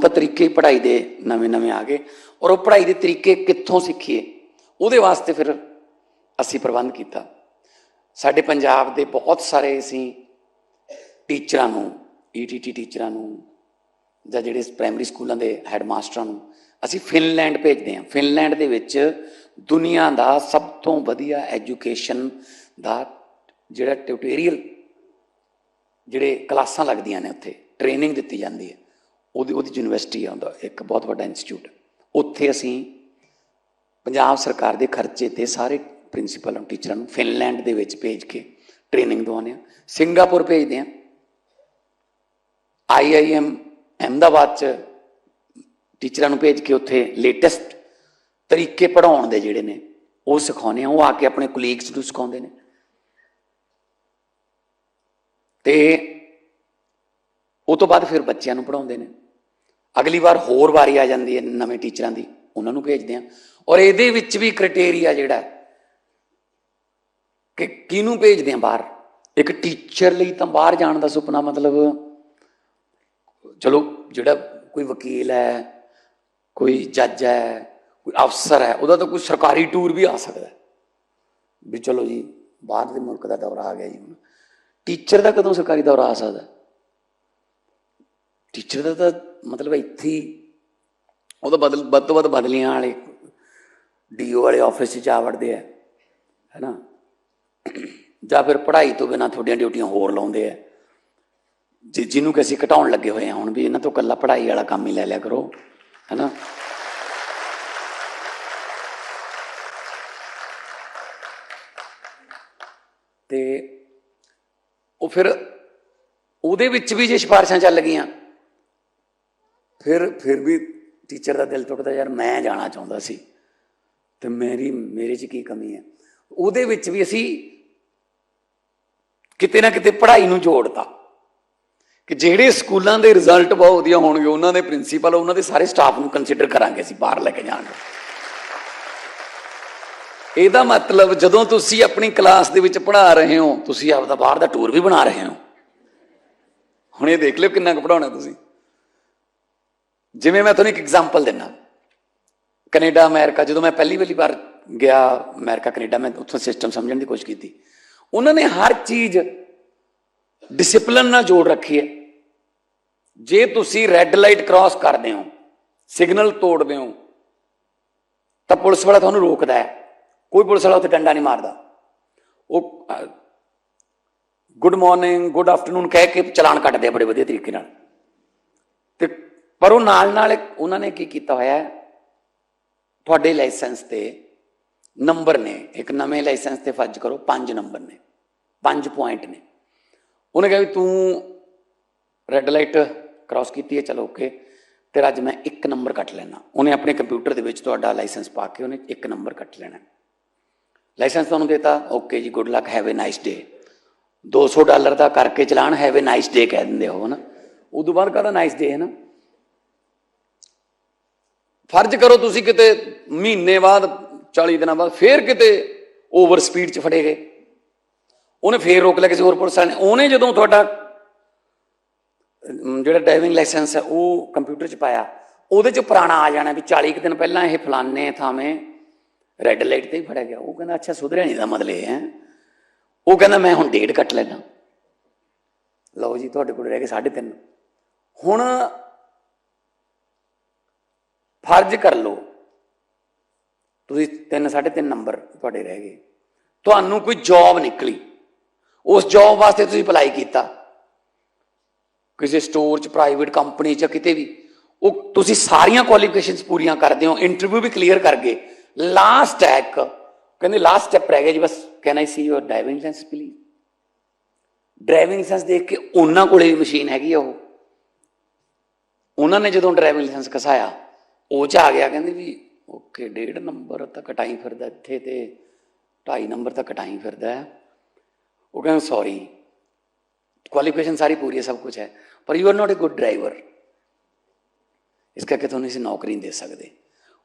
ਤਾਂ ਤਰੀਕੇ ਹੀ ਪੜ੍ਹਾਈ ਦੇ ਨਵੇਂ-ਨਵੇਂ ਆ ਗਏ ਔਰ ਉਹ ਪੜ੍ਹਾਈ ਦੇ ਤਰੀਕੇ ਕਿੱਥੋਂ ਸਿੱਖੀਏ? ਉਹਦੇ ਵਾਸਤੇ ਫਿਰ ਅਸੀਂ ਪ੍ਰਬੰਧ ਕੀਤਾ। ਸਾਡੇ ਪੰਜਾਬ ਦੇ ਬਹੁਤ ਸਾਰੇ ਅਸੀਂ ਟੀਚਰਾਂ ਨੂੰ ਈਟੀਟੀ ਟੀਚਰਾਂ ਨੂੰ ਜਾਂ ਜਿਹੜੇ ਪ੍ਰਾਇਮਰੀ ਸਕੂਲਾਂ ਦੇ ਹੈਡਮਾਸਟਰਾਂ ਨੂੰ ਅਸੀਂ ਫਿਨਲੈਂਡ ਭੇਜਦੇ ਹਾਂ। ਫਿਨਲੈਂਡ ਦੇ ਵਿੱਚ ਦੁਨੀਆ ਦਾ ਸਭ ਤੋਂ ਵਧੀਆ ਐਜੂਕੇਸ਼ਨ ਦਾ ਜਿਹੜਾ ਟਿਊਟੋਰੀਅਲ ਜਿਹੜੇ ਕਲਾਸਾਂ ਲੱਗਦੀਆਂ ਨੇ ਉੱਥੇ, ਟ੍ਰੇਨਿੰਗ ਦਿੱਤੀ ਜਾਂਦੀ ਹੈ। ਉਹਦੀ ਉਹਦੀ ਯੂਨੀਵਰਸਿਟੀ ਆ ਉਹਦਾ, ਇੱਕ ਬਹੁਤ ਵੱਡਾ ਇੰਸਟੀਚਿਊਟ। ਉੱਥੇ ਅਸੀਂ ਪੰਜਾਬ ਸਰਕਾਰ ਦੇ ਖਰਚੇ ਤੇ ਸਾਰੇ ਪ੍ਰਿੰਸੀਪਲ ਨੂੰ, ਟੀਚਰਾਂ ਨੂੰ ਫਿਨਲੈਂਡ ਦੇ ਵਿੱਚ ਭੇਜ ਕੇ ਟ੍ਰੇਨਿੰਗ ਦਵਾਉਂਦੇ ਆ ਸਿੰਗਾਪੁਰ ਭੇਜਦੇ ਆ ਆਈਆਈਐਮ ਅਹਿਮਦਾਬਾਦ ਚ ਟੀਚਰਾਂ ਨੂੰ ਭੇਜ ਕੇ ਉੱਥੇ ਲੇਟੈਸਟ ਤਰੀਕੇ ਪੜਾਉਣ ਦੇ ਜਿਹੜੇ ਨੇ, ਉਹ ਸਿਖਾਉਂਦੇ ਆ ਉਹ ਆ ਕੇ ਆਪਣੇ ਕੁਲੀਗਸ ਨੂੰ ਸਿਖਾਉਂਦੇ ਨੇ। ਤੇ ਤੋਂ ਬਾਅਦ ਫਿਰ ਬੱਚਿਆਂ ਨੂੰ ਪੜਾਉਂਦੇ ਨੇ। ਅਗਲੀ ਵਾਰ ਹੋਰ ਵਾਰੀ ਆ ਜਾਂਦੀ ਹੈ ਨਵੇਂ ਟੀਚਰਾਂ ਦੀ, ਉਹਨਾਂ ਨੂੰ ਭੇਜਦੇ ਆ ਔਰ ਇਹਦੇ ਵਿੱਚ ਵੀ ਕ੍ਰਾਈਟੇਰੀਆ ਜਿਹੜਾ ਕਿ ਕਿਹਨੂੰ ਭੇਜਦੇ ਆ ਬਾਹਰ? ਇੱਕ ਟੀਚਰ ਲਈ ਤਾਂ ਬਾਹਰ ਜਾਣ ਦਾ ਸੁਪਨਾ ਮਤਲਬ ਚਲੋ ਜਿਹੜਾ ਕੋਈ ਵਕੀਲ ਹੈ, ਕੋਈ ਜੱਜ ਹੈ, ਕੋਈ ਅਫਸਰ ਹੈ, ਉਹਦਾ ਤਾਂ ਕੋਈ ਸਰਕਾਰੀ ਟੂਰ ਵੀ ਆ ਸਕਦਾ ਵੀ ਚਲੋ ਜੀ, ਬਾਹਰ ਦੇ ਮੁਲਕ ਦਾ ਦੌਰਾ ਆ ਗਿਆ ਜੀ ਹੁਣ। ਟੀਚਰ ਦਾ ਕਦੋਂ ਸਰਕਾਰੀ ਦੌਰਾ ਆ ਸਕਦਾ ਟੀਚਰ ਦਾ ਤਾਂ ਮਤਲਬ ਇੱਥੇ ਉਹ ਤਾਂ ਬਦਲ ਵੱਧ ਤੋਂ ਵੱਧ ਬਦਲੀਆਂ ਵਾਲੇ ਡੀਓ ਵਾਲੇ ਆਫਿਸ 'ਚ ਜਾ ਵੜਦੇ ਆ, ਹੈਨਾ? ਜਾਂ ਫਿਰ ਪੜ੍ਹਾਈ ਤੋਂ ਬਿਨਾਂ ਤੁਹਾਡੀਆਂ ਡਿਊਟੀਆਂ ਹੋਰ ਲਾਉਂਦੇ ਆ। ਜੇ ਜਿਹਨੂੰ ਕਿ ਅਸੀਂ ਘਟਾਉਣ ਲੱਗੇ ਹੋਏ ਆ ਹੁਣ ਵੀ, ਇਹਨਾਂ ਤੋਂ ਕੱਲਾ ਪੜ੍ਹਾਈ ਵਾਲਾ ਕੰਮ ਹੀ ਲੈ ਲਿਆ ਕਰੋ, ਹੈਨਾ? ਤੇ ਉਹ ਫਿਰ ਉਹਦੇ ਵਿੱਚ ਵੀ ਜੇ ਸਿਫਾਰਿਸ਼ਾਂ ਚੱਲ ਗਈਆਂ ਫਿਰ ਫਿਰ ਵੀ ਟੀਚਰ ਦਾ ਦਿਲ ਟੁੱਟਦਾ, ਯਾਰ ਮੈਂ ਜਾਣਾ ਚਾਹੁੰਦਾ ਸੀ। ਤੇ ਮੇਰੀ, ਮੇਰੇ 'ਚ ਕੀ ਕਮੀ ਹੈ? ਉਹਦੇ ਵਿੱਚ ਵੀ ਅਸੀਂ ਕਿਤੇ ਨਾ ਕਿਤੇ ਪੜ੍ਹਾਈ ਨੂੰ ਜੋੜਤਾ। ਕਿ ਜਿਹੜੇ ਸਕੂਲਾਂ ਦੇ ਰਿਜ਼ਲਟ ਬਹੁਤ ਵਧੀਆ ਹੋਣਗੇ, ਉਹਨਾਂ ਦੇ ਪ੍ਰਿੰਸੀਪਲ ਉਹਨਾਂ ਦੇ ਸਾਰੇ ਸਟਾਫ ਨੂੰ ਕੰਸੀਡਰ ਕਰਾਂਗੇ ਅਸੀਂ, ਬਾਹਰ ਲੈ ਕੇ ਜਾਣਗੇ ਇਹਦਾ ਮਤਲਬ, ਜਦੋਂ ਤੁਸੀਂ ਆਪਣੀ ਕਲਾਸ ਦੇ ਵਿੱਚ ਪੜ੍ਹਾ ਰਹੇ ਹੋ, ਤੁਸੀਂ ਆਪਦਾ ਬਾਹਰ ਦਾ ਟੂਰ ਵੀ ਬਣਾ ਰਹੇ ਹੋ। ਹੁਣ ਇਹ ਦੇਖ ਲਿਓ ਕਿੰਨਾ ਕੁ ਪੜਾਉਣਾ ਤੁਸੀਂ। ਜਿਵੇਂ ਮੈਂ ਤੁਹਾਨੂੰ ਇੱਕ ਐਗਜ਼ਾਮਪਲ ਦਿੰਨਾ। ਕੈਨੇਡਾ, ਅਮਰੀਕਾ, ਜਦੋਂ ਮੈਂ ਪਹਿਲੀ ਵਾਰੀ ਵਾਰ ਗਿਆ ਅਮਰੀਕਾ, ਕੈਨੇਡਾ, ਮੈਂ ਉੱਥੋਂ ਸਿਸਟਮ ਸਮਝਣ ਦੀ ਕੋਸ਼ਿਸ਼ ਕੀਤੀ। ਉਹਨਾਂ ਨੇ ਹਰ ਚੀਜ਼ ਡਿਸਪਲਿਨ ਨਾਲ ਜੋੜ ਰੱਖੀ ਹੈ। ਜੇ ਤੁਸੀਂ ਰੈੱਡ ਲਾਈਟ ਕ੍ਰਾਸ ਕਰਦੇ ਹੋ ਸਿਗਨਲ ਤੋੜਦੇ ਹੋ, ਤਾਂ ਪੁਲਿਸ ਵਾਲਾ ਤੁਹਾਨੂੰ ਰੋਕਦਾ ਹੈ। ਕੋਈ ਪੁਲਿਸ ਵਾਲਾ ਉੱਥੇ ਡੰਡਾ ਨਹੀਂ ਮਾਰਦਾ। ਉਹ ਗੁੱਡ ਮਾਰਨਿੰਗ ਗੁੱਡ ਆਫਟਰਨੂਨ ਕਹਿ ਕੇ ਚਲਾਨ ਕੱਟਦੇ ਆ ਬੜੇ ਵਧੀਆ ਤਰੀਕੇ ਨਾਲ। ਤੇ ਪਰ ਉਹ ਨਾਲ ਨਾਲ ਇੱਕ ਉਹਨਾਂ ਨੇ ਕੀ ਕੀਤਾ ਹੋਇਆ ਹੈ? ਤੁਹਾਡੇ ਲਾਇਸੈਂਸ ਤੇ ਨੰਬਰ ਨੇ, ਇੱਕ ਨਵੇਂ ਲਾਇਸੈਂਸ ਤੇ ਫਰਜ਼ ਕਰੋ, ਪੰਜ ਨੰਬਰ ਨੇ, ਪੰਜ ਪੁਆਇੰਟ ਨੇ। ਉਹਨੇ ਕਿਹਾ ਵੀ ਤੂੰ ਰੈੱਡ ਲਾਈਟ ਕ੍ਰਾਸ ਕੀਤੀ ਹੈ, ਚਲੋ ਓਕੇ ਤੇ ਅੱਜ ਮੈਂ ਇੱਕ ਨੰਬਰ ਕੱਟ ਲੈਣਾ ਉਹਨੇ ਆਪਣੇ ਕੰਪਿਊਟਰ ਦੇ ਵਿੱਚ ਤੁਹਾਡਾ ਲਾਇਸੈਂਸ ਪਾ ਕੇ ਉਹਨੇ ਇੱਕ ਨੰਬਰ ਕੱਟ ਲੈਣਾ ਲਾਇਸੈਂਸ ਤੁਹਾਨੂੰ ਦੇਤਾ ਓਕੇ ਜੀ good luck have a nice day 200 dollar ਦਾ ਕਰਕੇ ਚਲਾਨ ਹੈਵ ਅ ਨਾਈਸ ਡੇ ਕਹਿ ਦਿੰਦੇ ਹੋ ਨਾ ਉਦੋਂ ਬਾਅਦ ਕਹਦਾ ਨਾਈਸ ਡੇ ਹੈ ਨਾ? ਫਰਜ਼ ਕਰੋ ਤੁਸੀਂ ਕਿਤੇ ਮਹੀਨੇ ਬਾਅਦ 40 ਦਿਨਾਂ ਬਾਅਦ ਫੇਰ ਕਿਤੇ ਓਵਰ ਸਪੀਡ 'ਚ ਫੜੇ ਗਏ। ਉਹਨੇ ਫੇਰ ਰੋਕ ਲਿਆ ਕਿਸੇ ਹੋਰ ਪੁਲਿਸ ਵਾਲੇ ਨੇ। ਉਹਨੇ ਜਦੋਂ ਤੁਹਾਡਾ ਜਿਹੜਾ ਡਰਾਈਵਿੰਗ ਲਾਇਸੈਂਸ ਹੈ, ਉਹ ਕੰਪਿਊਟਰ 'ਚ ਪਾਇਆ, ਉਹਦੇ 'ਚ ਪੁਰਾਣਾ ਆ ਜਾਣਾ ਵੀ 40 ਕੁ ਦਿਨ ਪਹਿਲਾਂ ਇਹ ਫਲਾਣੇ ਥਾਵੇਂ ਰੈੱਡ ਲਾਈਟ ਤੇ ਹੀ ਫੜਿਆ ਗਿਆ। ਉਹ ਕਹਿੰਦਾ, ਅੱਛਾ, ਸੁਧਰਿਆ ਨਹੀਂ ਦਾ ਮਤਲਬ ਇਹ ਹੈ। ਉਹ ਕਹਿੰਦਾ, ਮੈਂ ਹੁਣ ਡੇਢ ਕੱਟ ਲੈਣਾ ਲਓ ਜੀ, ਤੁਹਾਡੇ ਕੋਲ ਰਹਿ ਗਏ 3.5 ਹੁਣ ਫਰਜ਼ ਕਰ ਲਓ। ਤੁਸੀਂ 3 3.5 ਨੰਬਰ ਤੁਹਾਡੇ ਰਹਿ ਗਏ। ਤੁਹਾਨੂੰ ਕੋਈ ਜੌਬ ਨਿਕਲੀ। ਉਸ ਜੌਬ ਵਾਸਤੇ ਤੁਸੀਂ ਅਪਲਾਈ ਕੀਤਾ। ਕਿਸੇ ਸਟੋਰ 'ਚ ਪ੍ਰਾਈਵੇਟ ਕੰਪਨੀ 'ਚ ਕਿਤੇ ਵੀ। ਉਹ ਤੁਸੀਂ ਸਾਰੀਆਂ ਕੁਆਲੀਫਿਕੇਸ਼ਨਸ ਪੂਰੀਆਂ ਕਰਦੇ ਹੋ। ਇੰਟਰਵਿਊ ਵੀ ਕਲੀਅਰ ਕਰ ਗਏ। ਲਾਸਟ ਟੈਕ ਕਹਿੰਦੇ ਲਾਸਟ ਸਟੈਪ ਰਹਿ ਗਿਆ ਜੀ ਬਸ। Can I see your driving licence please driving licence ਦੇਖ ਕੇ ਉਹਨਾਂ ਕੋਲੇ ਵੀ ਮਸ਼ੀਨ ਹੈਗੀ ਆ ਉਹ। ਉਹਨਾਂ ਨੇ ਜਦੋਂ ਡਰਾਈਵਿੰਗ ਲਾਇਸੈਂਸ ਕਸਾਇਆ ਉਹ ਚ ਆ ਗਿਆ, ਕਹਿੰਦੇ ਵੀ ਓਕੇ, ਡੇਢ ਨੰਬਰ ਤਾਂ ਕਟਾਈ ਫਿਰਦਾ ਇੱਥੇ ਤੇ 2.5 ਨੰਬਰ ਤਾਂ ਕਟਾਈ ਫਿਰਦਾ ਉਹ ਕਹਿੰਦਾ ਸੌਰੀ ਕੁਆਲੀਫਿਕੇਸ਼ਨ ਸਾਰੀ ਪੂਰੀ ਹੈ, ਸਭ ਕੁਝ ਹੈ, ਪਰ you are not a good driver ਇਸ ਕਰਕੇ ਤੁਹਾਨੂੰ ਅਸੀਂ ਨੌਕਰੀ ਨਹੀਂ ਦੇ ਸਕਦੇ।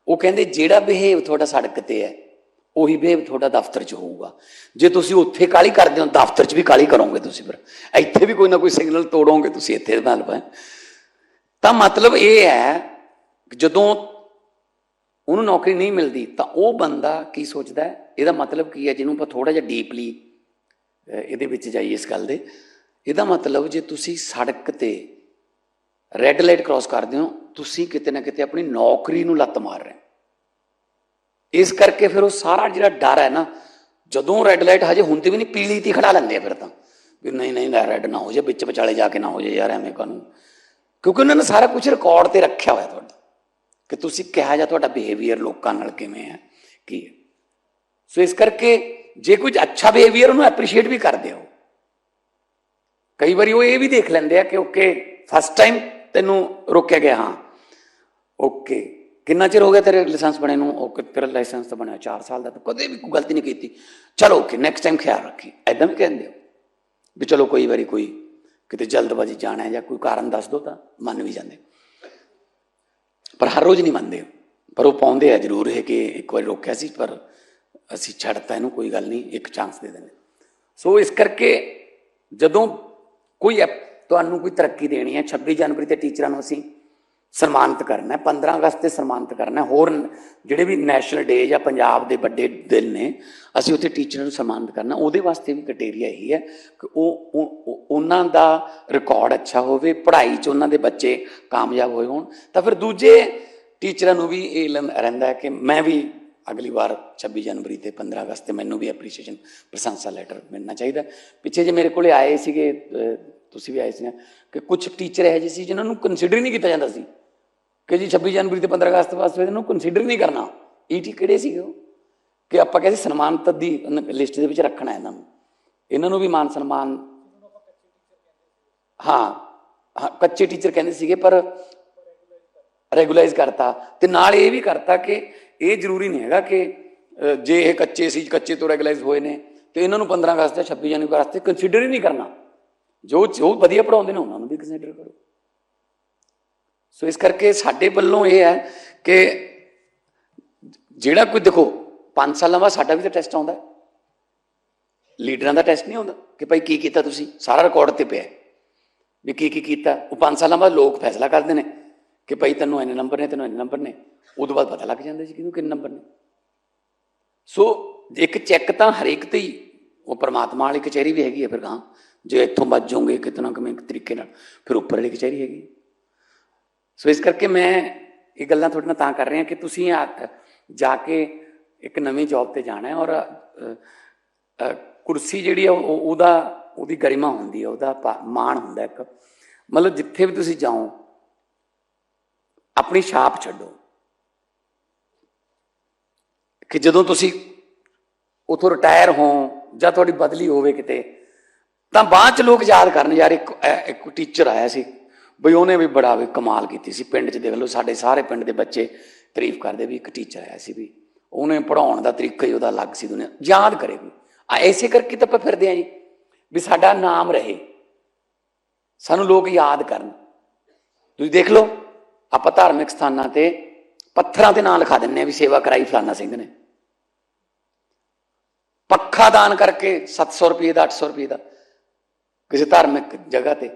ਉਹ ਕਹਿੰਦੇ, ਜਿਹੜਾ ਬਿਹੇਵ ਤੁਹਾਡਾ ਸੜਕ ਤੇ ਹੈ, ਉਹੀ ਬਿਹੇਵ ਤੁਹਾਡਾ ਦਫ਼ਤਰ 'ਚ ਹੋਊਗਾ। ਜੇ ਤੁਸੀਂ ਉੱਥੇ ਕਾਲੀ ਕਰਦੇ ਹੋ, ਦਫ਼ਤਰ 'ਚ ਵੀ ਕਾਲੀ ਕਰੋਗੇ ਤੁਸੀਂ ਫਿਰ। ਇੱਥੇ ਵੀ ਕੋਈ ਨਾ ਕੋਈ ਸਿਗਨਲ ਤੋੜੋਗੇ ਤੁਸੀਂ ਇੱਥੇ ਮਤਲਬ ਹੈ। ਤਾਂ ਮਤਲਬ ਇਹ ਹੈ ਜਦੋਂ ਉਹਨੂੰ ਨੌਕਰੀ ਨਹੀਂ ਮਿਲਦੀ ਤਾਂ ਉਹ ਬੰਦਾ ਕੀ ਸੋਚਦਾ ਹੈ? ਇਹਦਾ ਮਤਲਬ ਕੀ ਹੈ? ਜਿਹਨੂੰ ਆਪਾਂ ਥੋੜਾ ਜਿਹਾ ਡੀਪਲੀ ਇਹਦੇ ਵਿੱਚ ਜਾਈਏ ਇਸ ਗੱਲ ਦੇ। ਇਹਦਾ ਮਤਲਬ ਜੇ ਤੁਸੀਂ ਸੜਕ ਤੇ ਰੈੱਡ ਲਾਈਟ ਕ੍ਰਾਸ ਕਰਦੇ ਹੋ, ਤੁਸੀਂ ਕਿਤੇ ਨਾ ਕਿਤੇ ਆਪਣੀ ਨੌਕਰੀ ਨੂੰ ਲੱਤ ਮਾਰ ਰਹੇ ਇਸ ਕਰਕੇ ਫਿਰ ਉਹ ਸਾਰਾ ਜਿਹੜਾ ਡਰ ਹੈ ਨਾ, ਜਦੋਂ ਰੈੱਡ ਲਾਈਟ ਹਜੇ ਹੁੰਦੀ ਵੀ ਨਹੀਂ, ਪੀਲੀ ਤੇ ਖੜਾ ਲੈਂਦੇ ਆ ਫਿਰ ਤਾਂ। ਵੀ ਨਹੀਂ ਨਹੀਂ ਰੈੱਡ ਨਾ ਹੋ ਜਾਏ, ਵਿੱਚ ਵਿਚਾਲੇ ਜਾ ਕੇ ਨਾ ਹੋ ਜਾਏ ਯਾਰ, ਐਵੇਂ ਕਾਨੂੰ ਕਿਉਂਕਿ ਉਹਨਾਂ ਨੇ ਸਾਰਾ ਕੁਝ ਰਿਕਾਰਡ ਤੇ ਰੱਖਿਆ ਹੋਇਆ ਤੁਹਾਡਾ। ਕਿ ਤੁਸੀਂ ਕਿਹਾ ਜਾਂ ਤੁਹਾਡਾ ਬਿਹੇਵੀਅਰ ਲੋਕਾਂ ਨਾਲ ਕਿਵੇਂ ਹੈ, ਕੀ ਹੈ? ਸੋ ਇਸ ਕਰਕੇ ਜੇ ਕੁਝ ਅੱਛਾ ਬਿਹੇਵੀਅਰ ਉਹਨੂੰ ਐਪਰੀਸ਼ੀਏਟ ਵੀ ਕਰਦੇ ਹੋ। ਕਈ ਵਾਰੀ ਉਹ ਇਹ ਵੀ ਦੇਖ ਲੈਂਦੇ ਆ ਕਿ ਓਕੇ ਫਸਟ ਟਾਈਮ ਤੈਨੂੰ ਰੋਕਿਆ ਗਿਆ, ਹਾਂ। ਓਕੇ, ਕਿੰਨਾ ਚਿਰ ਹੋ ਗਿਆ ਤੇਰੇ ਲਾਇਸੈਂਸ ਬਣੇ ਨੂੰ? ਓਕੇ, ਤੇਰਾ ਲਾਇਸੈਂਸ ਤਾਂ ਬਣਿਆ 4 ਸਾਲ ਦਾ, ਤੂੰ ਕਦੇ ਵੀ ਕੋਈ ਗਲਤੀ ਨਹੀਂ ਕੀਤੀ। ਚਲੋ ਓਕੇ ਨੈਕਸਟ ਟਾਈਮ ਖਿਆਲ ਰੱਖੀ। ਐਦਾਂ ਵੀ ਕਹਿੰਦੇ ਹੋ ਵੀ ਚਲੋ ਕੋਈ ਵਾਰੀ ਕੋਈ ਕਿਤੇ ਜਲਦਬਾਜ਼ੀ ਜਾਣਾ ਹੈ ਜਾਂ ਕੋਈ ਕਾਰਨ ਦੱਸ ਦੋ ਤਾਂ ਮੰਨ ਵੀ ਜਾਂਦੇ। ਪਰ ਹਰ ਰੋਜ਼ ਨਹੀਂ ਮੰਨਦੇ। ਪਰ ਉਹ ਪਾਉਂਦੇ ਆ ਜ਼ਰੂਰ ਹੈ ਕਿ ਇੱਕ ਵਾਰੀ ਰੋਕਿਆ ਸੀ, ਪਰ ਅਸੀਂ ਛੱਡਤਾ ਇਹਨੂੰ, ਕੋਈ ਗੱਲ ਨਹੀਂ, ਇੱਕ ਚਾਂਸ ਦੇ ਦਿੰਦੇ। ਸੋ ਇਸ ਕਰਕੇ ਜਦੋਂ ਕੋਈ ਐਪ- ਤੁਹਾਨੂੰ ਕੋਈ ਤਰੱਕੀ ਦੇਣੀ ਹੈ 26 ਜਨਵਰੀ ਤੇ ਟੀਚਰਾਂ ਨੂੰ ਅਸੀਂ ਸਨਮਾਨਿਤ ਕਰਨਾ ਹੈ 15 ਅਗਸਤ ਤੇ ਸਨਮਾਨਿਤ ਕਰਨਾ ਹੋਰ ਜਿਹੜੇ ਵੀ ਨੈਸ਼ਨਲ ਡੇ ਜਾਂ ਪੰਜਾਬ ਦੇ ਵੱਡੇ ਦਿਨ ਨੇ ਅਸੀਂ ਉੱਥੇ ਟੀਚਰਾਂ ਨੂੰ ਸਨਮਾਨਿਤ ਕਰਨਾ ਉਹਦੇ ਵਾਸਤੇ ਵੀ ਕ੍ਰਾਈਟੇਰੀਆ ਇਹੀ ਹੈ ਕਿ ਉਹ ਉਹਨਾਂ ਦਾ ਰਿਕਾਰਡ ਅੱਛਾ ਹੋਵੇ ਪੜ੍ਹਾਈ 'ਚ ਉਹਨਾਂ ਦੇ ਬੱਚੇ ਕਾਮਯਾਬ ਹੋਏ ਹੋਣ। ਤਾਂ ਫਿਰ ਦੂਜੇ ਟੀਚਰਾਂ ਨੂੰ ਵੀ ਇਹ ਲੰ- ਰਹਿੰਦਾ ਹੈ ਕਿ ਮੈਂ ਵੀ ਅਗਲੀ ਵਾਰ 26 ਜਨਵਰੀ ਤੇ 15 ਅਗਸਤ ਤੇ ਮੈਨੂੰ ਵੀ ਐਪਰੀਸ਼ੀਏਸ਼ਨ ਪ੍ਰਸ਼ੰਸਾ ਲੈਟਰ ਮਿਲਣਾ ਚਾਹੀਦਾ ਪਿੱਛੇ ਜੇ ਮੇਰੇ ਕੋਲੇ ਆਏ ਸੀਗੇ ਤੁਸੀਂ ਵੀ ਆਏ ਸੀ ਨਾ, ਕਿ ਕੁਝ ਟੀਚਰ ਇਹੋ ਜਿਹੇ ਸੀ ਜਿਨ੍ਹਾਂ ਨੂੰ ਕੰਸੀਡਰ ਹੀ ਨਹੀਂ ਕੀਤਾ ਜਾਂਦਾ ਸੀ। ਕਿ ਜੀ 26 ਜਨਵਰੀ ਤੇ 15 ਅਗਸਤ ਵਾਸਤੇ ਇਹਨੂੰ ਕੰਸੀਡਰ ਨਹੀਂ ਕਰਨਾ। ਈਟੀ ਕਿਹੜੇ ਸੀਗੇ ਉਹ? ਕਿ ਆਪਾਂ ਕਹਿੰਦੇ ਸਨਮਾਨਿਤ ਦੀ ਲਿਸਟ ਦੇ ਵਿੱਚ ਰੱਖਣਾ ਇਹਨਾਂ ਨੂੰ। ਇਹਨਾਂ ਨੂੰ ਵੀ ਮਾਨ ਸਨਮਾਨ ਹਾਂ ਹਾਂ, ਕੱਚੇ ਟੀਚਰ ਕਹਿੰਦੇ ਸੀਗੇ, ਪਰ ਰੈਗੂਲਾਈਜ਼ ਕਰਤਾ। ਤੇ ਨਾਲ ਇਹ ਵੀ ਕਰਤਾ ਕਿ ਇਹ ਜ਼ਰੂਰੀ ਨਹੀਂ ਹੈਗਾ ਕਿ ਜੇ ਇਹ ਕੱਚੇ ਸੀ, ਕੱਚੇ ਤੋਂ ਰੈਗੂਲਾਈਜ਼ ਹੋਏ ਨੇ, ਤੇ ਇਹਨਾਂ ਨੂੰ 15 ਅਗਸਤ ਜਾਂ 26 ਜਨਵਰੀ ਵਾਸਤੇ ਕੰਸੀਡਰ ਹੀ ਨਹੀਂ ਕਰਨਾ। ਜੋ ਜੋ ਵਧੀਆ ਪੜਾਉਂਦੇ ਨੇ ਉਹਨਾਂ ਨੂੰ ਵੀ ਕੰਸੀਡਰ ਕਰੋ। ਸੋ ਇਸ ਕਰਕੇ ਸਾਡੇ ਵੱਲੋਂ ਇਹ ਹੈ ਕਿ ਜਿਹੜਾ ਕੋਈ ਦੇਖੋ 5 ਸਾਲਾਂ ਬਾਅਦ ਸਾਡਾ ਵੀ ਤਾਂ ਟੈਸਟ ਆਉਂਦਾ ਲੀਡਰਾਂ ਦਾ ਟੈਸਟ ਨਹੀਂ ਆਉਂਦਾ ਕਿ ਭਾਈ ਕੀ ਕੀਤਾ ਤੁਸੀਂ? ਸਾਰਾ ਰਿਕਾਰਡ ਤੇ ਪਿਆ ਵੀ ਕੀ ਕੀ ਕੀਤਾ। ਉਹ 5 ਸਾਲਾਂ ਬਾਅਦ ਲੋਕ ਫੈਸਲਾ ਕਰਦੇ ਨੇ ਕਿ ਭਾਈ ਤੈਨੂੰ ਇੰਨੇ ਨੰਬਰ ਨੇ, ਤੈਨੂੰ ਇੰਨੇ ਨੰਬਰ ਨੇ। ਉਦੋਂ ਬਾਅਦ ਪਤਾ ਲੱਗ ਜਾਂਦਾ ਸੀ ਕਿਹਨੂੰ ਕਿੰਨੇ ਨੰਬਰ ਨੇ। ਸੋ ਇੱਕ ਚੈੱਕ ਤਾਂ ਹਰੇਕ ਤੇ ਹੀ, ਉਹ ਪਰਮਾਤਮਾ ਵਾਲੀ ਕਚਹਿਰੀ ਵੀ ਹੈਗੀ ਹੈ ਫਿਰ ਗਾਂ ਜੇ ਇੱਥੋਂ ਬਚ ਜਾਓਗੇ ਕਿਤਨਾ ਕਿਵੇਂ ਤਰੀਕੇ ਨਾਲ, ਫਿਰ ਉੱਪਰ ਵਾਲੀ ਕਚਹਿਰੀ ਹੈਗੀ ਸੋ ਇਸ ਕਰਕੇ ਮੈਂ ਇਹ ਗੱਲਾਂ ਤੁਹਾਡੇ ਨਾਲ ਤਾਂ ਕਰ ਰਿਹਾ ਕਿ ਤੁਸੀਂ ਆ- ਜਾ ਕੇ ਇੱਕ ਨਵੀਂ ਜੌਬ ਤੇ ਜਾਣਾ ਹੈ ਔਰ ਕੁਰਸੀ ਜਿਹੜੀ ਆ ਉਹ- ਉਹਦਾ, ਉਹਦੀ ਗਰਿਮਾ ਹੁੰਦੀ ਹੈ, ਉਹਦਾ ਪਾ- ਮਾਣ ਹੁੰਦਾ ਇੱਕ। ਮਤਲਬ ਜਿੱਥੇ ਵੀ ਤੁਸੀਂ ਜਾਓ, ਆਪਣੀ ਛਾਪ ਛੱਡੋ। ਕਿ ਜਦੋਂ ਤੁਸੀਂ ਉਥੋਂ ਰਿਟਾਇਰ ਹੋ ਜਾਂ ਤੁਹਾਡੀ ਬਦਲੀ ਹੋਵੇ ਕਿਤੇ, ਤਾਂ ਬਾਅਦ ਚ ਲੋਕ ਯਾਦ ਕਰਨ, ਯਾਰ ਇੱਕ ਇੱਕ ਟੀਚਰ ਆਇਆ ਸੀ। ਬਈ ਉਹਨੇ ਵੀ ਬੜਾ ਵੀ ਕਮਾਲ ਕੀਤੀ ਸੀ। ਪਿੰਡ 'ਚ ਦੇਖ ਲਓ, ਸਾਡੇ ਸਾਰੇ ਪਿੰਡ ਦੇ ਬੱਚੇ ਤਾਰੀਫ ਕਰਦੇ ਵੀ ਇੱਕ ਟੀਚਰ ਆਇਆ ਸੀ ਵੀ ਉਹਨੇ ਪੜਾਉਣ ਦਾ ਤਰੀਕਾ ਹੀ ਉਹਦਾ ਅਲੱਗ ਸੀ ਦੁਨੀਆ। ਯਾਦ ਕਰੇ ਵੀ। ਆ ਐਸੇ ਕਰਕੇ ਤਾਂ ਆਪਾਂ ਫਿਰਦੇ ਆਂ ਜੀ ਵੀ ਸਾਡਾ ਨਾਮ ਰਹੇ। ਸਾਨੂੰ ਲੋਕ ਯਾਦ ਕਰਨ। ਤੁਸੀਂ ਦੇਖ ਲਓ, ਆਪਾਂ ਧਾਰਮਿਕ ਸਥਾਨਾਂ ਤੇ ਪੱਥਰਾਂ ਤੇ ਨਾਂ ਲਿਖਾ ਦਿੰਨੇ ਆ ਵੀ ਸੇਵਾ ਕਰਾਈ ਫਲਾਨਾ ਸਿੰਘ ਨੇ। ਪੱਖਾ ਦਾਨ ਕਰਕੇ 700 ਰੁਪਏ ਦਾ 800 ਰੁਪਏ ਦਾ ਕਿਸੇ ਧਾਰਮਿਕ ਜਗ੍ਹਾ ਤੇ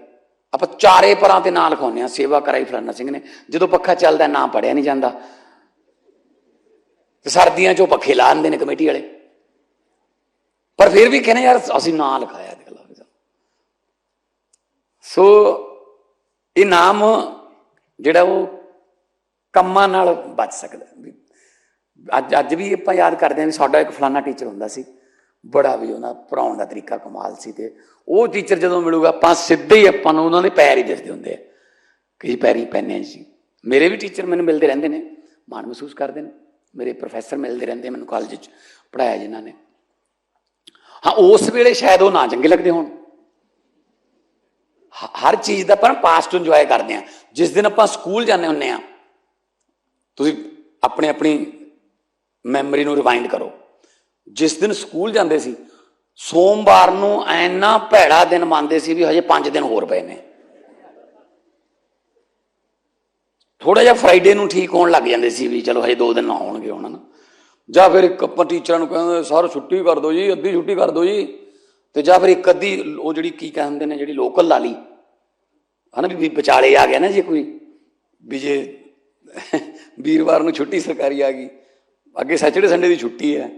ਆਪਾਂ ਚਾਰੇ ਪਰਾਂ ਤੇ ਨਾਂ ਲਿਖਾਉਂਦੇ ਆ, ਸੇਵਾ ਕਰਾਈ ਫਲਾਨਾ ਸਿੰਘ ਨੇ। ਜਦੋਂ ਪੱਖਾ ਚੱਲਦਾ, ਨਾਂ ਪੜਿਆ ਨਹੀਂ ਜਾਂਦਾ। ਤੇ ਸਰਦੀਆਂ 'ਚੋਂ ਪੱਖੇ ਲਾ ਦਿੰਦੇ ਨੇ ਕਮੇਟੀ ਵਾਲੇ। ਪਰ ਫਿਰ ਵੀ ਕਹਿੰਦੇ ਯਾਰ, ਅਸੀਂ ਨਾਂ ਲਿਖਾਇਆ ਦੇਖ ਲਓ ਸੋ, ਇਹ ਨਾਮ ਜਿਹੜਾ ਉਹ ਕੰਮਾਂ ਨਾਲ ਬਚ ਸਕਦਾ। ਵੀ ਅੱਜ ਅੱਜ ਵੀ ਆਪਾਂ ਯਾਦ ਕਰਦੇ ਹਾਂ ਵੀ ਸਾਡਾ ਇੱਕ ਫਲਾਨਾ ਟੀਚਰ ਹੁੰਦਾ ਸੀ। ਬੜਾ ਵੀ ਉਹਨਾਂ ਪੜਾਉਣ ਦਾ ਤਰੀਕਾ ਕਮਾਲ ਸੀ ਤੇ ਉਹ ਟੀਚਰ ਜਦੋਂ ਮਿਲੂਗਾ, ਆਪਾਂ ਸਿੱਧੇ ਹੀ ਆਪਾਂ ਨੂੰ ਉਹਨਾਂ ਦੇ ਪੈਰ ਹੀ ਦਿਸਦੇ ਹੁੰਦੇ ਆ। ਕਿ ਪੈਰੀ ਪੈਨੇ ਆ ਜੀ ਮੇਰੇ ਵੀ ਟੀਚਰ ਮੈਨੂੰ ਮਿਲਦੇ ਰਹਿੰਦੇ ਨੇ, ਮਾਣ ਮਹਿਸੂਸ ਕਰਦੇ ਨੇ। ਮੇਰੇ ਪ੍ਰੋਫੈਸਰ ਮਿਲਦੇ ਰਹਿੰਦੇ ਮੈਨੂੰ ਕਾਲਜ 'ਚ ਪੜਾਇਆ ਜਿਨ੍ਹਾਂ ਨੇ। ਹਾਂ, ਉਸ ਵੇਲੇ ਸ਼ਾਇਦ ਉਹ ਨਾ ਚੰਗੇ ਲੱਗਦੇ ਹੋਣ। ਹ- ਹਰ ਚੀਜ਼ ਦਾ ਆਪਾਂ ਪਾਸਟ ਇੰਜੋਏ ਕਰਦੇ ਆ ਜਿਸ ਦਿਨ ਆਪਾਂ ਸਕੂਲ ਜਾਂਦੇ ਹੁੰਨੇ ਆ ਤੁਸੀਂ ਆਪਣੇ ਆਪਣੀ ਮੈਮਰੀ ਨੂੰ ਰਿਵਾਈਂਡ ਕਰੋ। ਜਿਸ ਦਿਨ ਸਕੂਲ ਜਾਂਦੇ ਸੀ, ਸੋਮਵਾਰ ਨੂੰ ਐਨਾ ਭੈੜਾ ਦਿਨ ਮੰਨਦੇ ਸੀ ਵੀ ਹਜੇ 5 ਦਿਨ ਹੋਰ ਪਏ ਨੇ। ਥੋੜਾ ਜਿਹਾ ਫਰਾਈਡੇ ਨੂੰ ਠੀਕ ਹੋਣ ਲੱਗ ਜਾਂਦੇ ਸੀ ਵੀ ਚਲੋ ਹਜੇ 2 ਦਿਨ ਆਉਣਗੇ ਹੁਣ ਨਾ ਜਾਂ ਫਿਰ ਇੱਕ ਆਪਾਂ ਟੀਚਰਾਂ ਨੂੰ ਕਹਿੰਦੇ ਸਰ, ਛੁੱਟੀ ਕਰ ਦਿਓ ਜੀ, ਅੱਧੀ ਛੁੱਟੀ ਕਰ ਦਿਓ ਜੀ। ਤੇ ਜਾਂ ਫਿਰ ਇੱਕ ਅੱਧੀ ਉਹ ਜਿਹੜੀ ਕੀ ਕਹਿੰਦੇ ਨੇ, ਜਿਹੜੀ ਲੋਕਲ ਲਾ ਲਈ ਹਨਾ ਵੀ ਵਿਚਾਲੇ ਆ ਗਿਆ ਨਾ ਜੇ ਕੋਈ, ਵੀ ਜੇ ਵੀਰਵਾਰ ਨੂੰ ਛੁੱਟੀ ਸਰਕਾਰੀ ਆ ਗਈ, ਅੱਗੇ ਸੈਚਰਡੇ ਸੰਡੇ ਦੀ ਛੁੱਟੀ ਹੈ।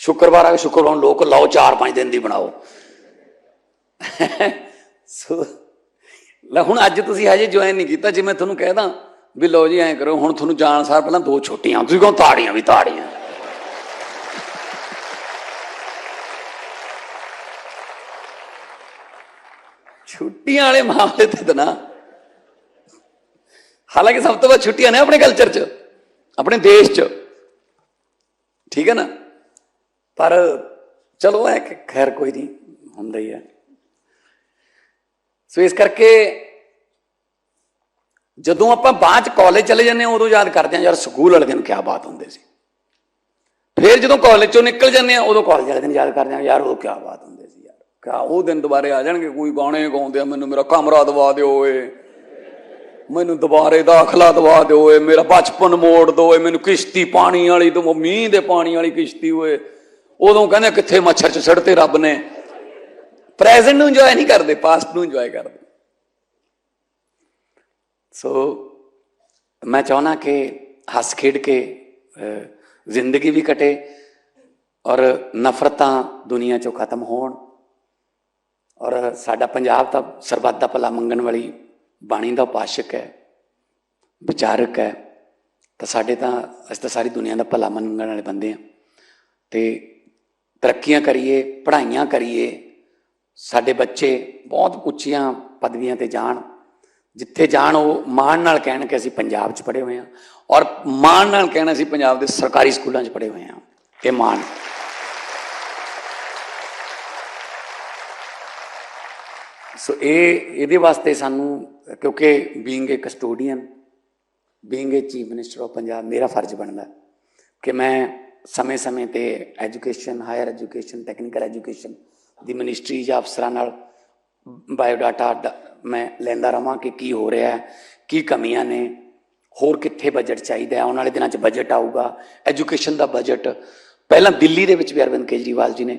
ਸ਼ੁੱਕਰਵਾਰ ਆ ਕੇ ਸ਼ੁੱਕਰਵਾਰ ਨੂੰ ਲੋਕ ਲਾਓ 4-5 ਦਿਨ ਦੀ ਬਣਾਓ। ਸੋ, ਲੈ ਹੁਣ ਅੱਜ ਤੁਸੀਂ ਹਜੇ ਜੁਆਇਨ ਨਹੀਂ ਕੀਤਾ, ਜੇ ਮੈਂ ਤੁਹਾਨੂੰ ਕਹਿਦਾ ਵੀ ਲਓ ਜੀ, ਐਂ ਕਰੋ, ਹੁਣ ਤੁਹਾਨੂੰ ਜਾਣ ਸਾਰ ਪਹਿਲਾਂ ਦੋ ਛੁੱਟੀਆਂ, ਤੁਸੀਂ ਕਹੋ ਤਾੜੀਆਂ ਵੀ ਤਾੜੀਆਂ। ਛੁੱਟੀਆਂ ਵਾਲੇ ਮਾਮਲੇ ਤੇ ਤਾਂ ਨਾ, ਹਾਲਾਂਕਿ ਸਭ ਤੋਂ ਵੱਧ ਛੁੱਟੀਆਂ ਨੇ ਆਪਣੇ ਕਲਚਰ 'ਚ, ਆਪਣੇ ਦੇਸ਼ 'ਚ। ਠੀਕ ਹੈ ਨਾ? ਪਰ ਚਲੋ ਐ ਕਿ ਖੈਰ ਕੋਈ ਨਹੀਂ, ਹੁੰਦਾ ਹੀ ਹੈ। ਸੋ ਇਸ ਕਰਕੇ ਜਦੋਂ ਆਪਾਂ ਬਾਅਦ ਚ ਕਾਲਜ ਚਲੇ ਜਾਂਦੇ ਹਾਂ, ਉਦੋਂ ਯਾਦ ਕਰਦੇ ਹਾਂ, ਯਾਰ ਸਕੂਲ ਵਾਲੇ ਦਿਨ ਕੀ ਬਾਤ ਹੁੰਦੇ ਸੀ। ਫਿਰ ਜਦੋਂ ਕਾਲਜ ਚੋਂ ਨਿਕਲ ਜਾਂਦੇ ਹਾਂ, ਉਦੋਂ ਕਾਲਜ ਵਾਲੇ ਦਿਨ ਯਾਦ ਕਰਦੇ ਹਾਂ, ਯਾਰ ਉਹ ਕੀ ਬਾਤ ਹੁੰਦੇ ਸੀ ਯਾਰ। ਕਿਆ ਉਹ ਦਿਨ ਦੁਬਾਰੇ ਆ ਜਾਣਗੇ, ਕੋਈ ਗਾਣੇ ਗਾਉਂਦੇ ਆ, ਮੈਨੂੰ ਮੇਰਾ ਕਮਰਾ ਦਵਾ ਦਿਓ ਓਏ। ਮੈਨੂੰ ਦੁਬਾਰੇ ਦਾਖਲਾ ਦਵਾ ਦਿਓ ਓਏ, ਮੇਰਾ ਬਚਪਨ ਮੋੜ ਦਿਓ ਓਏ, ਮੈਨੂੰ ਕਿਸ਼ਤੀ ਪਾਣੀ ਵਾਲੀ ਤੋਂ ਮੀਂਹ ਦੇ ਪਾਣੀ ਵਾਲੀ ਕਿਸ਼ਤੀ ਓਏ। ਉਦੋਂ ਕਹਿੰਦੇ ਕਿੱਥੇ ਮੱਛਰ ਚ ਸੜਤੇ ਰੱਬ ਨੇ। ਪ੍ਰੈਜ਼ੈਂਟ ਨੂੰ ਇੰਜੋਏ ਨਹੀਂ ਕਰਦੇ ਪਾਸਟ ਨੂੰ ਇੰਜੋਏ ਕਰਦੇ। ਸੋ ਮੈਂ ਚਾਹਣਾ ਕਿ ਹੱਸ ਖੇਡ ਕੇ ਜ਼ਿੰਦਗੀ ਵੀ ਕਟੇ ਔਰ ਨਫ਼ਰਤਾਂ ਦੁਨੀਆ ਚੋਂ ਖਤਮ ਹੋਣ ਔਰ ਸਾਡਾ ਪੰਜਾਬ ਤਾਂ ਸਰਬੱਤ ਦਾ ਭਲਾ ਮੰਗਣ ਵਾਲੀ ਬਾਣੀ ਦਾ ਉਪਾਸ਼ਕ ਹੈ, ਵਿਚਾਰਕ ਹੈ। ਤਾਂ ਸਾਡੇ ਤਾਂ ਅਸੀਂ ਤਾਂ ਸਾਰੀ ਦੁਨੀਆ ਦਾ ਭਲਾ ਮੰਗਣ ਵਾਲੇ ਬੰਦੇ ਆ ਤੇ ਤਰੱਕੀਆਂ ਕਰੀਏ, ਪੜ੍ਹਾਈਆਂ ਕਰੀਏ, ਸਾਡੇ ਬੱਚੇ ਬਹੁਤ ਉੱਚੀਆਂ ਪਦਵੀਆਂ ਤੇ ਜਾਣ। ਜਿੱਥੇ ਜਾਣ ਉਹ ਮਾਣ ਨਾਲ ਕਹਿਣ ਕਿ ਅਸੀਂ ਪੰਜਾਬ 'ਚ ਪੜ੍ਹੇ ਹੋਏ ਹਾਂ ਔਰ ਮਾਣ ਨਾਲ ਕਹਿਣਾ ਅਸੀਂ ਪੰਜਾਬ ਦੇ ਸਰਕਾਰੀ ਸਕੂਲਾਂ 'ਚ ਪੜ੍ਹੇ ਹੋਏ ਹਾਂ ਇਹ ਮਾਣ। ਸੋ ਇਹ, ਇਹਦੇ ਵਾਸਤੇ ਸਾਨੂੰ, ਕਿਉਂਕਿ being a custodian being a chief minister of Punjab, ਮੇਰਾ ਫਰਜ਼ ਬਣਦਾ ਕਿ ਮੈਂ ਸਮੇਂ-ਸਮੇਂ ਤੇ education, higher education, technical education ਦੀ ਮਿਨਿਸਟਰੀ ਜਾਂ ਅਫਸਰਾਂ ਨਾਲ ਬਾਇਓਡਾਟਾ ਡ- ਮੈਂ ਲੈਂਦਾ ਰਵਾਂ ਕਿ ਕੀ ਹੋ ਰਿਹਾ ਹੈ, ਕੀ ਕਮੀਆਂ ਨੇ, ਹੋਰ ਕਿੱਥੇ ਬਜਟ ਚਾਹੀਦਾ ਹੈ, ਆਉਣ ਵਾਲੇ ਦਿਨਾਂ 'ਚ ਬਜਟ ਆਊਗਾ, ਐਜੂਕੇਸ਼ਨ ਦਾ ਬਜਟ। ਪਹਿਲਾਂ ਦਿੱਲੀ ਦੇ ਵਿੱਚ ਵੀ ਅਰਵਿੰਦ ਕੇਜਰੀਵਾਲ ਜੀ ਨੇ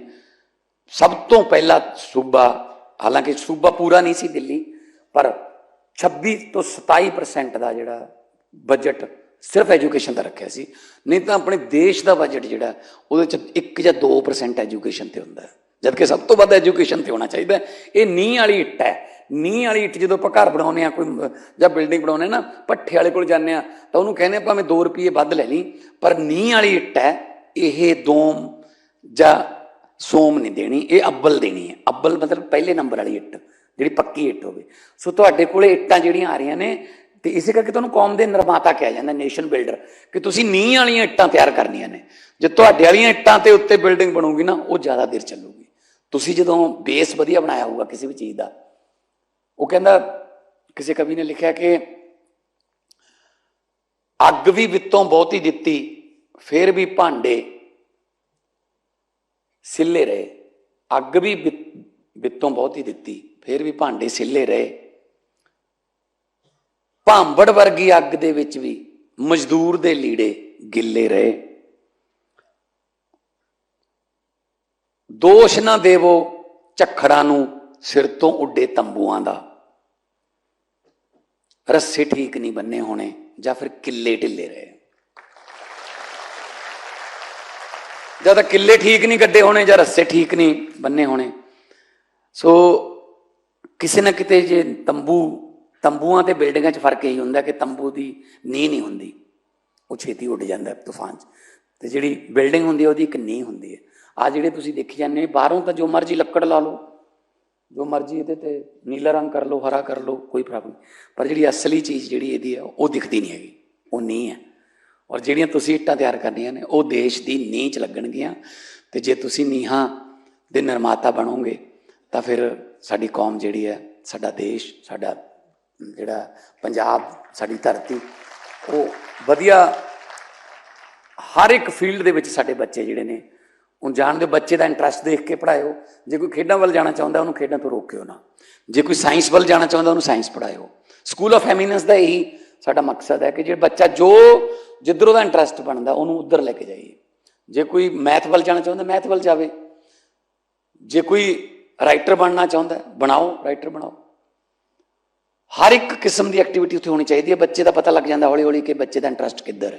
ਸਭ ਤੋਂ ਪਹਿਲਾਂ ਸੂਬਾ, ਹਾਲਾਂਕਿ ਸੂਬਾ ਪੂਰਾ ਨਹੀਂ ਸੀ ਦਿੱਲੀ, ਪਰ 26 ਤੋਂ 27% ਦਾ ਜਿਹੜਾ ਬਜਟ ਸਿਰਫ ਐਜੂਕੇਸ਼ਨ ਦਾ ਰੱਖਿਆ ਸੀ, ਨਹੀਂ ਤਾਂ ਆਪਣੇ ਦੇਸ਼ ਦਾ ਬਜਟ ਜਿਹੜਾ, ਉਹਦੇ ਚ 1 ਜਾਂ 2% ਐਜੂਕੇਸ਼ਨ ਤੇ ਹੁੰਦਾ ਹੈ। ਜਦਕਿ ਸਭ ਤੋਂ ਵੱਧ ਐਜੂਕੇਸ਼ਨ ਤੇ ਹੋਣਾ ਚਾਹੀਦਾ ਇਹ ਨੀਂਹ ਵਾਲੀ ਇੱਟ ਹੈ। ਨੀਂਹ ਵਾਲੀ ਇੱਟ ਜਦੋਂ ਆਪਾਂ ਘਰ ਬਣਾਉਂਦੇ ਆ ਕੋਈ, ਜਾਂ ਬਿਲਡਿੰਗ ਬਣਾਉਂਦੇ ਨਾ ਪੱਠੇ ਵਾਲੇ ਕੋਲ ਜਾਂਦੇ ਆ ਤਾਂ ਉਹਨੂੰ ਕਹਿੰਦੇ ਭਾਵੇਂ 2 ਰੁਪਏ ਵੱਧ ਲੈ ਲਈ। ਪਰ ਨੀਂਹ ਵਾਲੀ ਇੱਟ ਹੈ, ਇਹ ਦੋਮ ਜਾਂ ਸੋਮ ਨਹੀਂ ਦੇਣੀ, ਇਹ ਅੱਬਲ ਦੇਣੀ ਹੈ। ਅੱਬਲ ਮਤਲਬ ਪਹਿਲੇ ਨੰਬਰ ਵਾਲੀ ਇੱਟ, ਜਿਹੜੀ ਪੱਕੀ ਇੱਟ ਹੋਵੇ। ਸੋ ਤੁਹਾਡੇ ਕੋਲੇ ਇੱਟਾਂ ਜਿਹੜੀਆਂ ਆ ਰਹੀਆਂ ਨੇ ਤੇ ਇਸੇ ਕਰਕੇ ਤੁਹਾਨੂੰ ਕੌਮ ਦੇ ਨਿਰਮਾਤਾ ਕਿਹਾ ਜਾਂਦਾ, ਨੇਸ਼ਨ ਬਿਲਡਰ, ਕਿ ਤੁਸੀਂ ਨੀਂਹ ਵਾਲੀਆਂ ਇੱਟਾਂ ਤਿਆਰ ਕਰਨੀਆਂ ਨੇ। ਜੇ ਤੁਹਾਡੇ ਵਾਲੀਆਂ ਇੱਟਾਂ ਤੇ ਉੱਤੇ ਬਿਲਡਿੰਗ ਬਣੂਗੀ ਨਾ, ਉਹ ਜ਼ਿਆਦਾ ਦੇਰ ਚੱਲੂਗੀ। ਤੁਸੀਂ ਜਦੋਂ ਬੇਸ ਵਧੀਆ ਬਣਾਇਆ ਹੋਊਗਾ ਕਿਸੇ ਵੀ ਚੀਜ਼ ਦਾ, ਉਹ ਕਹਿੰਦਾ, ਕਿਸੇ ਕਵੀ ਨੇ ਲਿਖਿਆ ਕਿ ਅੱਗ ਵੀ ਵਿੱਤੋਂ ਬਹੁਤੀ ਦਿੱਤੀ, ਫਿਰ ਵੀ ਭਾਂਡੇ ਸਿੱਲੇ ਰਹੇ। ਅੱਗ ਵੀ ਵਿੱ- ਵਿੱਤੋਂ ਬਹੁਤੀ ਦਿੱਤੀ, ਫਿਰ ਵੀ ਭਾਂਡੇ ਸਿੱਲੇ ਰਹੇ। ਭਾਂਬੜ ਵਰਗੀ ਅੱਗ ਦੇ ਵਿੱਚ ਵੀ ਮਜ਼ਦੂਰ ਦੇ ਲੀੜੇ ਗਿੱਲੇ ਰਹੇ। ਦੋਸ਼ ਨਾ ਦੇਵੋ ਝੱਖੜਾਂ ਨੂੰ ਸਿਰ ਤੋਂ ਉੱਡੇ ਤੰਬੂਆਂ ਦਾ। ਰੱਸੇ ਠੀਕ ਨਹੀਂ ਬੰਨੇ ਹੋਣੇ ਜਾਂ ਫਿਰ ਕਿੱਲੇ ਢਿੱਲੇ ਰਹੇ। ਜਾਂ ਤਾਂ ਕਿੱਲੇ ਠੀਕ ਨਹੀਂ ਕੱਢੇ ਹੋਣੇ ਜਾਂ ਰੱਸੇ ਠੀਕ ਨਹੀਂ ਬੰਨੇ ਹੋਣੇ। ਸੋ ਕਿਸੇ ਨਾ ਕਿਤੇ ਜੇ ਤੰਬੂ ਤੰਬੂਆਂ ਤੇ ਬਿਲਡਿੰਗਾਂ 'ਚ ਫ਼ਰਕ ਇਹੀ ਹੁੰਦਾ ਕਿ ਤੰਬੂ ਦੀ ਨੀਂਹ ਨਹੀਂ ਹੁੰਦੀ। ਉਹ ਛੇਤੀ ਉੱਡ ਜਾਂਦਾ ਤੂਫਾਨ 'ਚ। ਤੇ ਜਿਹੜੀ ਬਿਲਡਿੰਗ ਹੁੰਦੀ ਹੈ, ਉਹਦੀ ਇੱਕ ਨੀਂਹ ਹੁੰਦੀ ਹੈ। ਆ ਜਿਹੜੇ ਤੁਸੀਂ ਦੇਖੀ ਜਾਂਦੇ ਬਾਹਰੋਂ ਤਾਂ ਜੋ ਮਰਜ਼ੀ ਲੱਕੜ ਲਾ ਲਓ, ਜੋ ਮਰਜ਼ੀ ਇਹਦੇ ਤੇ ਨੀਲਾ ਰੰਗ ਕਰ ਲਓ, ਹਰਾ ਕਰ ਲਓ, ਕੋਈ ਪ੍ਰੋਬਲਮ ਨਹੀਂ। ਪਰ ਜਿਹੜੀ ਅਸਲੀ ਚੀਜ਼ ਜਿਹੜੀ ਇਹਦੀ ਹੈ, ਉਹ ਦਿਖਦੀ ਨਹੀਂ ਹੈਗੀ। ਉਹ ਨੀਂਹ ਹੈ। ਔਰ ਜਿਹੜੀਆਂ ਤੁਸੀਂ ਇੱਟਾਂ ਤਿਆਰ ਕਰਨੀਆਂ ਨੇ, ਉਹ ਦੇਸ਼ ਦੀ ਨੀਂਹ 'ਚ ਲੱਗਣਗੀਆਂ। ਤੇ ਜੇ ਤੁਸੀਂ ਨੀਹਾਂ ਦੇ ਨਿਰਮਾਤਾ ਬਣੋਗੇ, ਤਾਂ ਫਿਰ ਸਾਡੀ ਕੌਮ ਜਿਹੜੀ ਹੈ, ਸਾਡਾ ਦੇਸ਼, ਸਾਡਾ ਜਿਹੜਾ ਪੰਜਾਬ, ਸਾਡੀ ਧਰਤੀ, ਉਹ ਵਧੀਆ ਹਰ ਇੱਕ ਫੀਲਡ ਦੇ ਵਿੱਚ ਸਾਡੇ ਬੱਚੇ ਜਿਹੜੇ ਨੇ ਹੁਣ ਜਾਣਦੇ ਹੋ ਬੱਚੇ ਦਾ ਇੰਟਰਸਟ ਦੇਖ ਕੇ ਪੜਾਇਓ ਜੇ ਕੋਈ ਖੇਡਾਂ ਵੱਲ ਜਾਣਾ ਚਾਹੁੰਦਾ, ਉਹਨੂੰ ਖੇਡਾਂ ਤੋਂ ਰੋਕਿਓ ਨਾ। ਜੇ ਕੋਈ ਸਾਇੰਸ ਵੱਲ ਜਾਣਾ ਚਾਹੁੰਦਾ, ਉਹਨੂੰ ਸਾਇੰਸ ਪੜਾਇਓ ਸਕੂਲ ਆਫ ਐਮੀਨੈਂਸ ਦਾ ਇਹੀ ਸਾਡਾ ਮਕਸਦ ਹੈ ਕਿ ਜਿਹੜਾ ਬੱਚਾ ਜੋ ਜਿੱਧਰੋਂ ਦਾ ਇੰਟਰਸਟ ਬਣਦਾ, ਉਹਨੂੰ ਉੱਧਰ ਲੈ ਕੇ ਜਾਈਏ। ਜੇ ਕੋਈ ਮੈਥ ਵੱਲ ਜਾਣਾ ਚਾਹੁੰਦਾ ਮੈਥ ਵੱਲ ਜਾਵੇ। ਜੇ ਕੋਈ ਰਾਈਟਰ ਬਣਨਾ ਚਾਹੁੰਦਾ, ਬਣਾਓ ਰਾਈਟਰ ਬਣਾਓ। ਹਰ ਇੱਕ ਕਿਸਮ ਦੀ ਐਕਟੀਵਿਟੀ ਉੱਥੇ ਹੋਣੀ ਚਾਹੀਦੀ ਹੈ। ਬੱਚੇ ਦਾ ਪਤਾ ਲੱਗ ਜਾਂਦਾ ਹੌਲੀ ਹੌਲੀ ਕਿ ਬੱਚੇ ਦਾ ਇੰਟਰਸਟ ਕਿੱਧਰ ਹੈ।